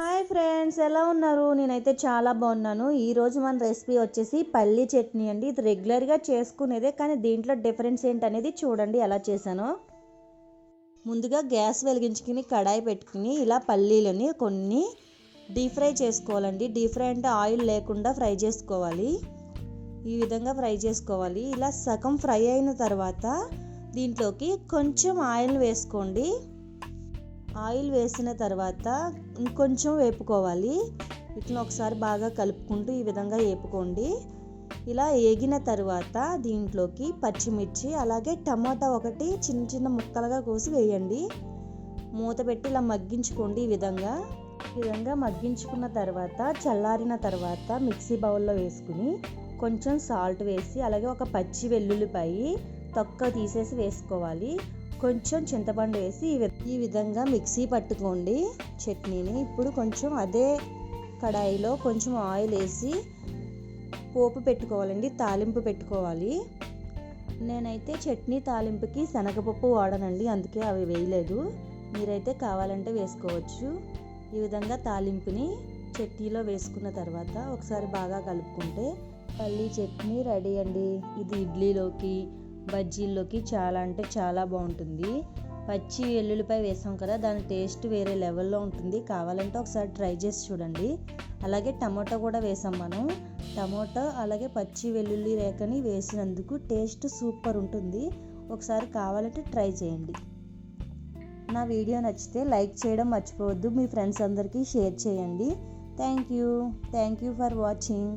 Hi friends ఎలా ఉన్నారు? నేనైతే చాలా బాగున్నాను. ఈరోజు మన రెసిపీ వచ్చేసి పల్లీ చట్నీ అండి. ఇది రెగ్యులర్గా చేసుకునేదే కానీ దీంట్లో డిఫరెన్స్ ఏంటనేది చూడండి ఎలా చేశాను. ముందుగా గ్యాస్ వెలిగించుకుని కడాయి పెట్టుకుని ఇలా పల్లీలని కొన్ని డీప్ ఫ్రై చేసుకోవాలండి. డీప్ ఫ్రై అంటే ఆయిల్ లేకుండా ఫ్రై చేసుకోవాలి. ఈ విధంగా ఫ్రై చేసుకోవాలి. ఇలా సగం ఫ్రై అయిన తర్వాత దీంట్లోకి కొంచెం ఆయిల్ వేసుకోండి. ఆయిల్ వేసిన తర్వాత ఇంకొంచెం వేపుకోవాలి. ఇట్లా ఒకసారి బాగా కలుపుకుంటూ ఈ విధంగా వేపుకోండి. ఇలా ఏగిన తర్వాత దీంట్లోకి పచ్చిమిర్చి అలాగే టమాటా ఒకటి చిన్న చిన్న ముక్కలుగా కోసి వేయండి. మూత పెట్టి ఇలా మగ్గించుకోండి ఈ విధంగా. ఈ విధంగా మగ్గించుకున్న తర్వాత చల్లారిన తర్వాత మిక్సీ బౌల్లో వేసుకుని కొంచెం సాల్ట్ వేసి అలాగే ఒక పచ్చి వెల్లుల్లిపాయి తొక్క తీసేసి వేసుకోవాలి. కొంచెం చింతపండు వేసి ఈ విధంగా మిక్సీ పట్టుకోండి. చట్నీని ఇప్పుడు కొంచెం అదే కడాయిలో కొంచెం ఆయిల్ వేసి పోపు పెట్టుకోవాలండి తాలింపు పెట్టుకోవాలి. నేనైతే చట్నీ తాలింపుకి శనగపప్పు వాడనండి అందుకే అవి వేయలేదు. మీరైతే కావాలంటే వేసుకోవచ్చు. ఈ విధంగా తాలింపుని చట్నీలో వేసుకున్న తర్వాత ఒకసారి బాగా కలుపుకుంటే పల్లీ చట్నీ రెడీ అండి. ఇది ఇడ్లీలోకి బజ్జీల్లోకి చాలా అంటే చాలా బాగుంటుంది. పచ్చి వెల్లుల్లిపాయ వేసాం కదా దాని టేస్ట్ వేరే లెవెల్లో ఉంటుంది. కావాలంటే ఒకసారి ట్రై చేసి చూడండి. అలాగే టమాటో కూడా వేసాం మనం. టమాటో అలాగే పచ్చి వెల్లుల్లి రేఖని వేసినందుకు టేస్ట్ సూపర్ ఉంటుంది. ఒకసారి కావాలంటే ట్రై చేయండి. నా వీడియో నచ్చితే లైక్ చేయడం మర్చిపోవద్దు. మీ ఫ్రెండ్స్ అందరికీ షేర్ చేయండి. Thank you. Thank you for watching.